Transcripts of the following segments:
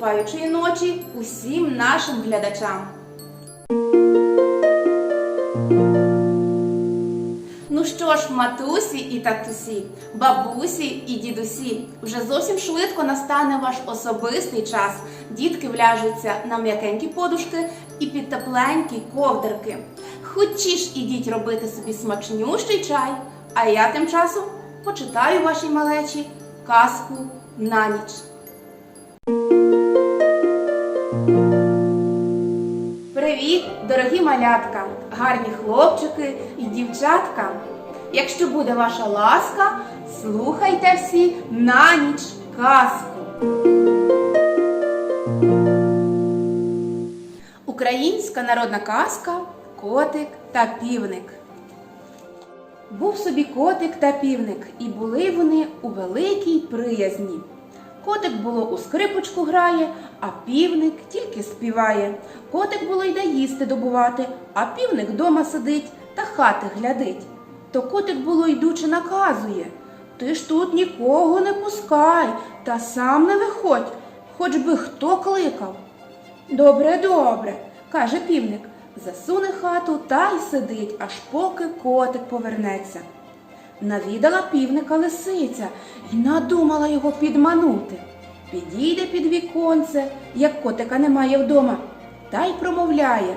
спокаюючої ночі усім нашим глядачам. Ну що ж, матусі і татусі, бабусі і дідусі, вже зовсім швидко настане ваш особистий час. Дітки вляжуться на м'якенькі подушки і під тепленькі ковдерки. Хочі ідіть робити собі смачнющий чай, а я тим часом почитаю вашій малечі казку на ніч. Привіт, дорогі малятка, гарні хлопчики і дівчатка. Якщо буде ваша ласка, слухайте всі на ніч казку. Українська народна казка Котик та півник. Був собі котик та півник, і були вони у великій приязні. Котик було у скрипочку грає, а півник тільки співає. Котик було йде їсти добувати, а півник дома сидить та хати глядить. То котик було йдучи наказує Ти ж тут нікого не пускай, та сам не виходь, хоч би хто кликав. Добре, добре, каже півник, засуне хату та й сидить, аж поки котик повернеться. Навідала півника лисиця і надумала його підманути. Підійде під віконце, як котика немає вдома, та й промовляє.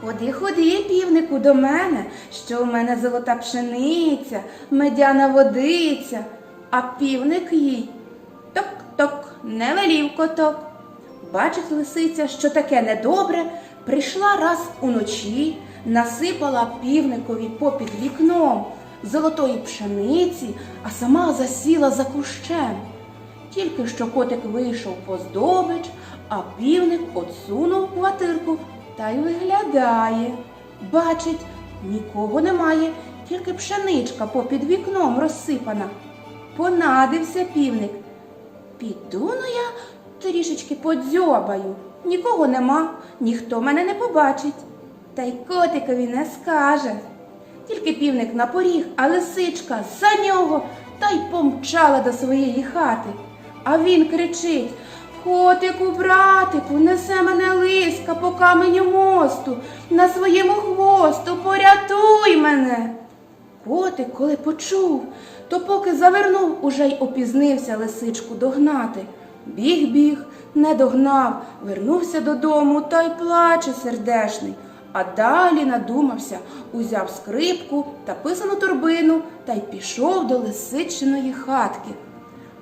Ходи, ходи, півнику, до мене, що у мене золота пшениця, медяна водиця, а півник їй ток-ток, не велів коток. Бачить лисиця, що таке недобре, прийшла раз уночі, насипала півникові попід вікном золотої пшениці, а сама засіла за кущем. Тільки що котик вийшов по здобич, а півник отсунув квартирку та й виглядає. Бачить, нікого немає, тільки пшеничка попід вікном розсипана. Понадився півник. Піду ну я трішечки подзьобаю. Нікого нема, ніхто мене не побачить. Та й котикові не скаже. Тільки півник на поріг, а лисичка за нього та й помчала до своєї хати. А він кричить Котику, братику, несе мене лиска по каменю мосту, на своєму хвосту порятуй мене. Котик, коли почув, то поки завернув, уже й опізнився лисичку догнати. Біг, біг, не догнав, вернувся додому та й плаче сердешний. А далі надумався, узяв скрипку та писану торбину та й пішов до лисичиної хатки.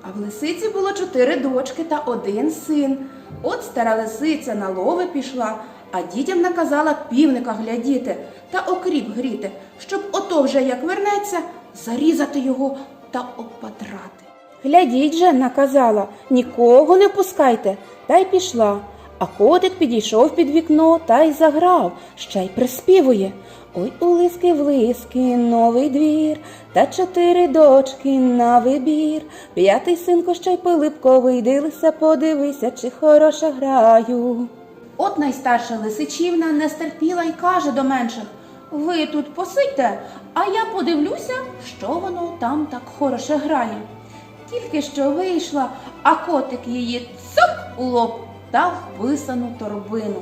А в лисиці було чотири дочки та один син. От стара лисиця на лови пішла, а дітям наказала півника глядіти та окріп гріти, щоб ото вже як вернеться, зарізати його та опатрати. Глядіть же, наказала, нікого не пускайте, та й пішла. А котик підійшов під вікно та й заграв, ще й приспівує. Ой, у лиски в лиски новий двір, та чотири дочки на вибір. П'ятий синко ще й Пилипковий, дилися, подивися, чи хороша граю. От найстарша лисичівна не стерпіла й каже до менших Ви тут посидьте, а я подивлюся, що воно там так хороше грає. Тільки що вийшла, а котик її цоп у лоб та вписану торбину.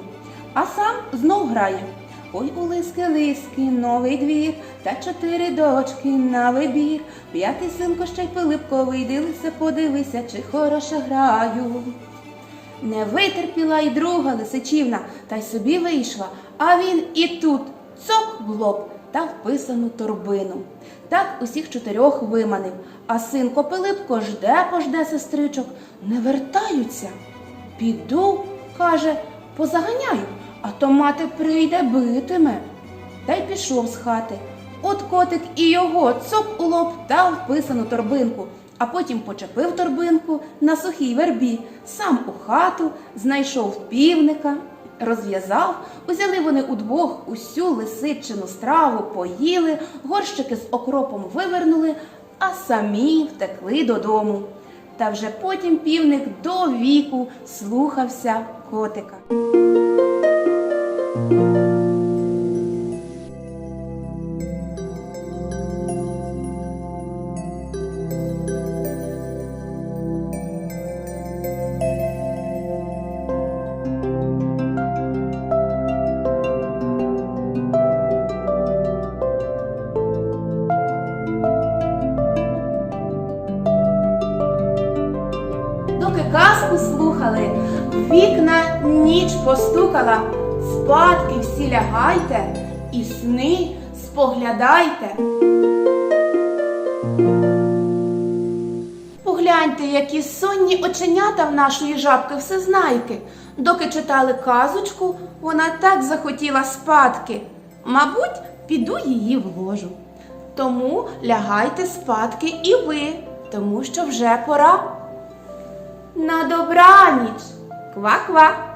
А сам знов грає. Ой, у лиски лиски, новий двір, та чотири дочки на вибір. П'ятий синко ще й Пилипковий, дилися, подивися, чи хороше граю. Не витерпіла й друга лисичівна, та й собі вийшла, а він і тут цок в лоб та вписану торбину. Так усіх чотирьох виманив, а синко Пилипко жде пожде сестричок, не вертаються. Піду, каже, позаганяю, а то мати прийде битиме. Та й пішов з хати. От котик і його цоп у лоб та вписану торбинку, а потім почепив торбинку на сухій вербі, сам у хату, знайшов півника, розв'язав, узяли вони удвох усю лисичину страву, поїли, горщики з окропом вивернули, а самі втекли додому. Та вже потім півник до віку слухався котика. Вікна ніч постукала, спадки всі лягайте, і сни споглядайте. Погляньте, які сонні оченята в нашої жабки всезнайки. Доки читали казочку, вона так захотіла спадки. Мабуть, піду її вложу. Тому лягайте спадки і ви, тому що вже пора. На добраніч! Ква-ква!